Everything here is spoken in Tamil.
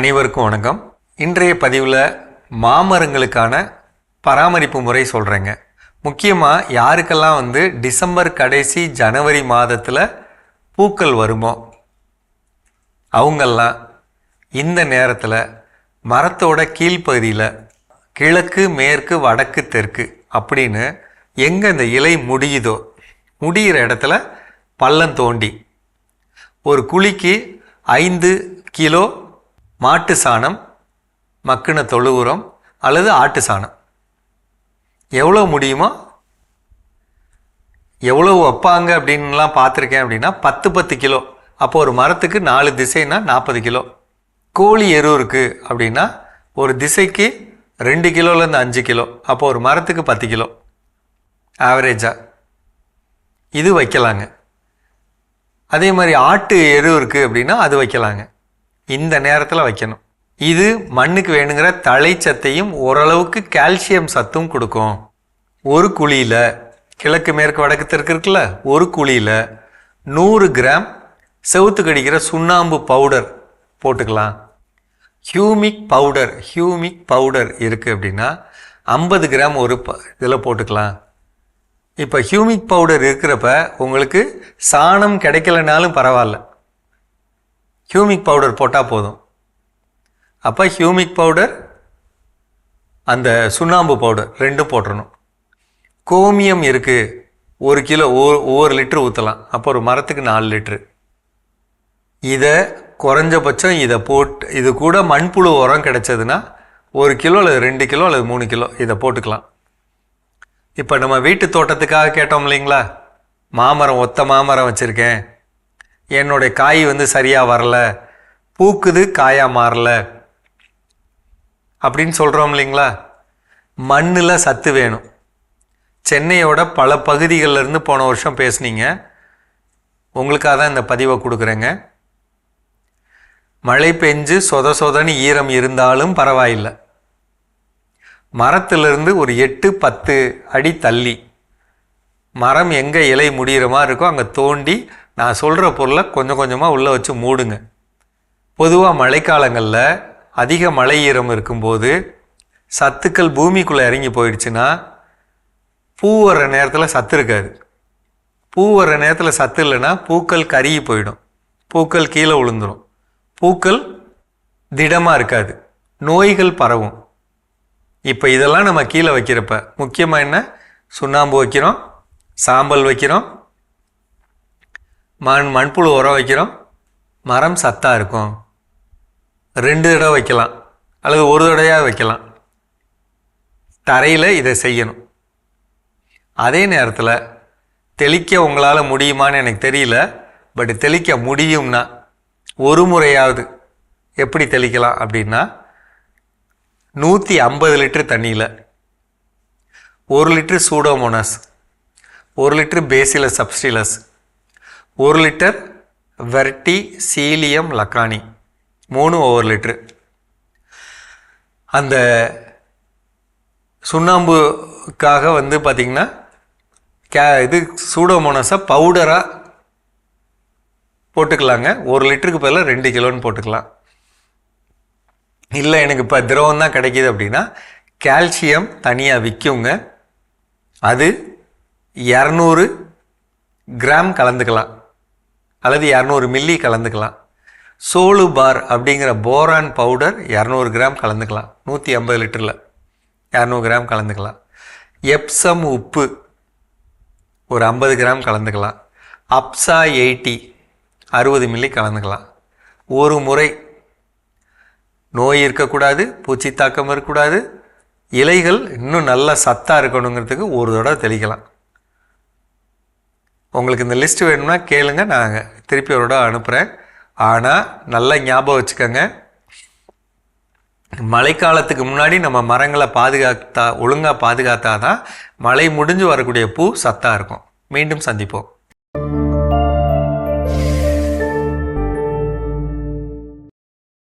அனைவருக்கும் வணக்கம். இன்றைய பதிவில் மாமரங்களுக்கான பராமரிப்பு முறை சொல்கிறேங்க முக்கியமாக யாருக்கெல்லாம் வந்து டிசம்பர் கடைசி ஜனவரி மாதத்தில் பூக்கள் வருமோ அவங்கெல்லாம் இந்த நேரத்தில் மரத்தோட கீழ்ப்பகுதியில் கிழக்கு மேற்கு வடக்கு தெற்கு அப்படின்னு எங்கே இந்த இலை முடியுதோ முடிகிற இடத்துல பள்ளம் தோண்டி ஒரு குழிக்கு ஐந்து கிலோ மாட்டு சாணம் மக்கின தொழு உரம் அல்லது ஆட்டு சாணம். எவ்வளோ முடியுமோ எவ்வளோ வைப்பாங்க அப்படின்லாம் பார்த்துருக்கேன் அப்படின்னா பத்து பத்து கிலோ. அப்போ ஒரு மரத்துக்கு நாலு திசைனா நாற்பது கிலோ. கோழி எரு இருக்குது அப்படின்னா ஒரு திசைக்கு ரெண்டு கிலோலேருந்து அஞ்சு கிலோ. அப்போ ஒரு மரத்துக்கு பத்து கிலோ. ஆவரேஜாக இது வைக்கலாங்க. அதே மாதிரி ஆட்டு எரு இருக்குது அப்படின்னா அது வைக்கலாங்க. இந்த நேரத்தில் வைக்கணும். இது மண்ணுக்கு வேணுங்கிற தழைச்சத்தையும் ஓரளவுக்கு கால்சியம் சத்தும் கொடுக்கும். ஒரு குழியில் கிழக்கு மேற்கு வடக்கு தெற்கு இருக்குல்ல ஒரு குழியில் நூறு கிராம் செவுத்து கடிக்கிற சுண்ணாம்பு பவுடர் போட்டுக்கலாம். ஹியூமிக் பவுடர் ஹியூமிக் பவுடர் இருக்குது அப்படின்னா ஐம்பது கிராம் ஒரு ப இதில் போட்டுக்கலாம். இப்போ ஹியூமிக் பவுடர் இருக்கிறப்ப உங்களுக்கு சாணம் கிடைக்கலனாலும் பரவாயில்ல. ஹியூமிக் பவுடர் போட்டால் போதும். அப்போ ஹியூமிக் பவுடர் அந்த சுண்ணாம்பு பவுடர் ரெண்டும் போட்டுறணும். கோமியம் இருக்குது ஒரு கிலோ ஒவ்வொரு லிட்ரு ஊற்றலாம் அப்போ ஒரு மரத்துக்கு நாலு லிட்ரு இதை குறைஞ்சபட்சம் இதை போட்டு இது கூட மண்புழு உரம் கிடைச்சதுன்னா ஒரு கிலோ அல்லது ரெண்டு கிலோ அல்லது மூணு கிலோ இதை போட்டுக்கலாம். இப்போ நம்ம வீட்டு தோட்டத்துக்காக கேட்டோம் இல்லைங்களா? மாமரம் ஒத்த மாமரம் வச்சுருக்கேன். என்னுடைய காய் வந்து சரியாக வரல. பூக்குது காயாக மாறல. அப்படின்னு சொல்கிறோம் இல்லைங்களா? மண்ணில் சத்து வேணும். சென்னையோட பல பகுதிகளில் இருந்து போன வருஷம் பேசுனீங்க. உங்களுக்காக தான் இந்த பதிவை கொடுக்குறேங்க. மழை பெஞ்சு சொத சொதன்னு ஈரம் இருந்தாலும் பரவாயில்லை. மரத்திலிருந்து ஒரு எட்டு பத்து அடி தள்ளி. மரம் எங்கே இலை முடிகிற மாதிரி இருக்கோ அங்கே தோண்டி நான் சொல்கிற பொருளை கொஞ்சம் கொஞ்சமாக உள்ளே வச்சு மூடுங்க. பொதுவாக மழைக்காலங்களில் அதிக மழை ஈரம் இருக்கும்போது சத்துக்கள் பூமிக்குள்ளே இறங்கி போயிடுச்சுன்னா பூ வர்ற நேரத்தில் சத்து இருக்காது. பூ வர்ற நேரத்தில் சத்து இல்லைன்னா பூக்கள் கருகி போயிடும். பூக்கள் கீழே விழுந்துடும் பூக்கள் திடமாக இருக்காது. நோய்கள் பரவும். இப்போ இதெல்லாம் நம்ம கீழே வைக்கிறப்ப முக்கியமாக என்ன? சுண்ணாம்பு வைக்கிறோம் சாம்பல் வைக்கிறோம் மண் மண்புழு உரம் வைக்கிறோம். மரம் சத்தாக இருக்கும். ரெண்டு தடவை வைக்கலாம். அல்லது ஒரு தடவையாக வைக்கலாம். தரையில் இதை செய்யணும். அதே நேரத்தில் தெளிக்க உங்களால் முடியுமான்னு எனக்கு தெரியல. பட் தெளிக்க முடியும்னா ஒரு முறையாவது எப்படி தெளிக்கலாம் அப்படின்னா நூற்றி ஐம்பது லிட்ரு தண்ணியில் ஒரு லிட்ரு சூடோமோனஸ் ஒரு லிட்ரு பேசிலஸ் சப்ஸ்டிலஸ் ஒரு லிட்டர் வெர்டி சீலியம் லக்கானி. மூணு ஒவ்வொரு லிட்ரு அந்த சுண்ணாம்புக்காக வந்து பார்த்திங்கன்னா கே இது சூடோமோனஸை பவுடராக போட்டுக்கலாங்க. ஒரு லிட்டருக்கு பதிலாக ரெண்டு கிலோன்னு போட்டுக்கலாம். இல்லை எனக்கு இப்போ திரவம் தான் கிடைக்கிது அப்படின்னா கால்சியம் தனியாக விற்குங்க அது இரநூறு கிராம் கலந்துக்கலாம். அல்லது இரநூறு மில்லி கலந்துக்கலாம். சோலு பார் அப்படிங்கிற போரான் பவுடர் இரநூறு கிராம் கலந்துக்கலாம். நூற்றி ஐம்பது லிட்டரில் இரநூறு கிராம் கலந்துக்கலாம். எப்சம் உப்பு ஒரு ஐம்பது கிராம் கலந்துக்கலாம். அப்சா எயிட்டி அறுபது மில்லி கலந்துக்கலாம். ஒரு முறை நோய் இருக்கக்கூடாது பூச்சி தாக்கம் இருக்கக்கூடாது. இலைகள் இன்னும் நல்லா சத்தாக இருக்கணுங்கிறதுக்கு ஒரு தடவை தெளிக்கலாம். உங்களுக்கு இந்த லிஸ்ட் வேணும்னா கேளுங்க நாங்கள் திருப்பி ஒரு அனுப்புகிறேன் ஆனால் நல்லா ஞாபகம் வச்சுக்கோங்க. மழைக்காலத்துக்கு முன்னாடி நம்ம மரங்களை பாதுகாத்தா ஒழுங்காக பாதுகாத்தா தான் மழை முடிஞ்சு வரக்கூடிய பூ சத்தாக இருக்கும். மீண்டும் சந்திப்போம்.